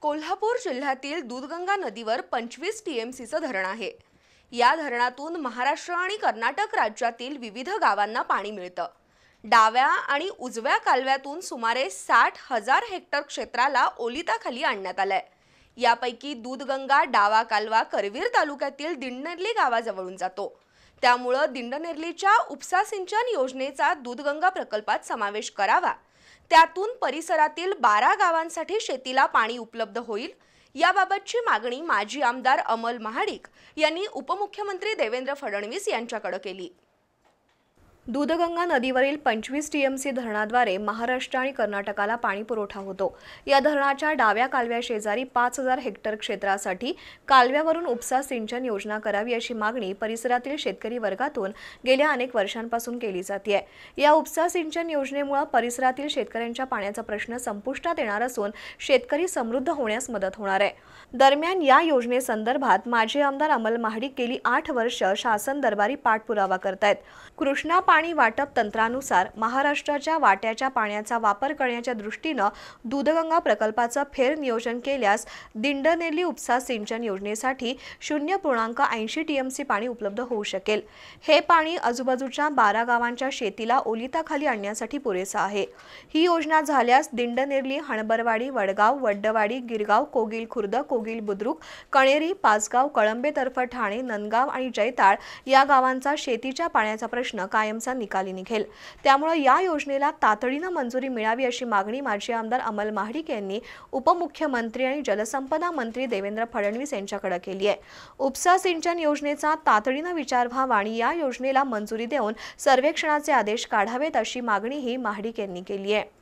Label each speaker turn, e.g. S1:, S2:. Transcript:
S1: कोल्हापूर जिल्ह्यातील दूधगंगा नदीवर पंचवीस टीएमसीचं धरण आहे. या धरणातून महाराष्ट्र आणि कर्नाटक राज्यातील विविध गावांना पाणी मिळतं. डाव्या आणि उजव्या कालव्यातून सुमारे साठ हजार हेक्टर क्षेत्राला ओलिताखाली आणण्यात आलंय. यापैकी दूधगंगा डावा कालवा करवीर तालुक्यातील दिंडनेरली गावाजवळून जातो. त्यामुळं दिंडनेरलीच्या उपसा सिंचन योजनेचा दूधगंगा प्रकल्पात समावेश करावा. त्यातून परिसरातील बारा गावांसाठी शेतीला पाणी उपलब्ध होईल. याबाबतची मागणी माजी आमदार अमल महाडिक यांनी उपमुख्यमंत्री देवेंद्र फडणवीस यांच्याकडे केली. दूधगंगा नदीवरील पंचवीस टीएमसी धरणाद्वारे महाराष्ट्र आणि कर्नाटकाला पाणी पुरवठा होतो. या धरणाच्या डाव्या कालव्या शेजारी पाच हजार हेक्टर क्षेत्रासाठी कालव्यावरून उपसा सिंचन योजना करावी अशी मागणी परिसरातील शेतकरी वर्गातून गेल्या अनेक वर्षांपासून केली जाते. या उपसा सिंचन योजनेमुळे परिसरातील शेतकऱ्यांच्या पाण्याचा प्रश्न संपुष्टात येणार असून शेतकरी समृद्ध होण्यास मदत होणार आहे. दरम्यान या योजनेसंदर्भात माजी आमदार अमल महाडिक गेली आठ वर्ष शासन दरबारी पाठपुरावा करतायत. कृष्णा पाणी वाटप तंत्रानुसार महाराष्ट्राच्या वाट्याच्या पाण्याचा वापर करण्याच्या दृष्टीनं दूधगंगा प्रकल्पाचं फेर नियोजन केल्यास दिंडनेली उपसा सिंचन योजनेसाठी शून्य पूर्णांक ऐंशी टीएमसी पाणी उपलब्ध होऊ शकेल. हे पाणी आजूबाजूच्या बारा गावांच्या शेतीला ओलिताखाली आणण्यासाठी पुरेसं आहे. ही योजना झाल्यास दिंडनेरली हणबरवाडी वडगाव वड्डवाडी गिरगाव कोगिल खुर्द कोगिल बुद्रुक कणेरी पाचगाव कळंबेतर्फ ठाणे नंदगाव आणि जैताळ या गावांचा शेतीच्या पाण्याचा प्रश्न कायम कामांचा निकाली निघेल. त्यामुळे या योजनेला तातडीनं मंजुरी मिळावी अशी मागणी माजी आमदार अमल महाडिक यांनी उपमुख्यमंत्री आणि जलसंपदा मंत्री देवेंद्र फडणवीस यांच्याकडे केली आहे. उपसा सिंचन योजनेचा तातडीनं विचार व्हावा आणि या योजनेला मंजुरी देऊन सर्वेक्षणाचे आदेश काढावेत अशी मागणीही महाडिक यांनी केली आहे.